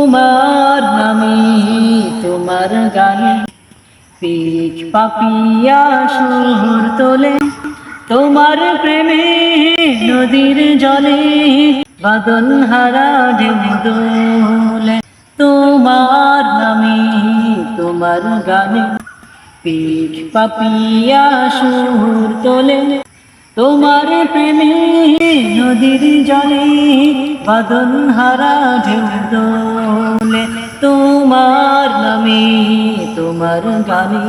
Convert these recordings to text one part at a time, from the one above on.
তোমার নামে তোমার গানে। পিক পাপিয়া সুর তোলে তোমার প্রেমে নদীর জলে বাদন হারা ঢেউ দোলে তোমার নামে তোমার গানে পিক পাপিয়া সুর তোলে তোমার প্রেমে নদীর জলে বাদন হারা ঢেউ তোমার নামে, তোমার গানে।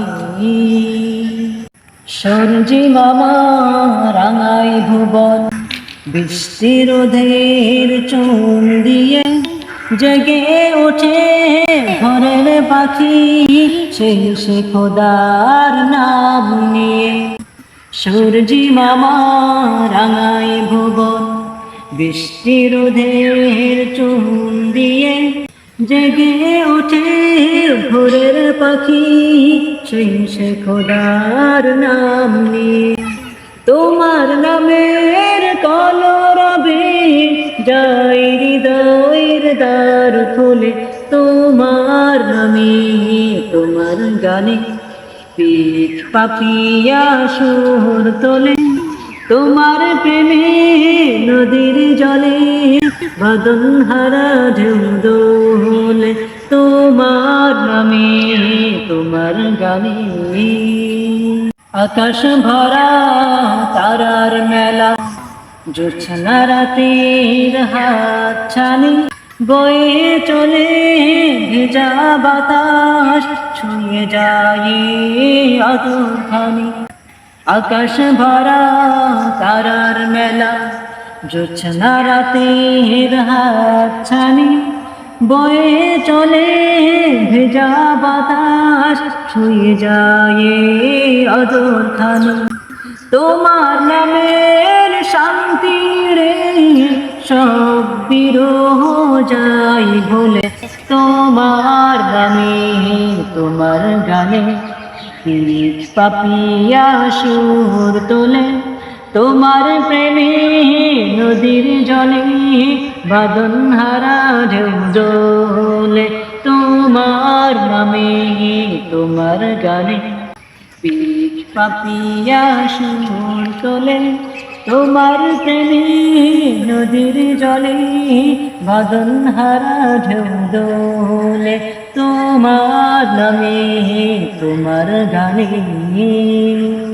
সরজি মামা রাঙাই ভুবন। বৃষ্টির ওধের চুন দিয়ে জেগে ওঠে ঘরের পাখি। সেই সে খোদার নাম নিয়ে সূর্যি মামা রাঙাই ভুবন বৃষ্টির ওধের চুন দিয়ে জেগে ওঠে ভোরের পাখি, সেই সে খোদার নাম নিয়ে। তোমার নামের কলরবে যাই হৃদয়ের দ্বার খুলে, তোমার নামে তোমার গানে পিক পাপিয়া সুর তোলে, তোমার প্রেমে নদীর জলে বাদন হারা ঢেউ দোলে তোমার নামে, তোমার গানে। আকাশ ভরা তারার মেলা, জোছনা রাতের হাত ছানি বয়ে চলে ভেজা বাতাস। ছুঁয়ে যায় আদর আকাশ ভরা তারার মেলা, জোছনা রাতের হাত ছানি বয়ে চলে ভেজা বাতাস, ছুঁয়ে যায় অদর খানি তোমার নামের শান্তি রে সব বিরহ যাই বলে, তোমার নামে তোমার গানে পাপিয়া সুর তোলে। তোমার প্রেমে নদীর জলে বাদন হারা ঢেউ দোলে তোমার নামে, তোমার গানে পিঠ পাপিয়া সুর তোলে। তোমার প্রেমে নদীর জলে বাদন হারা ঢেউ দোলে। তোমার নামে তোমার গানে।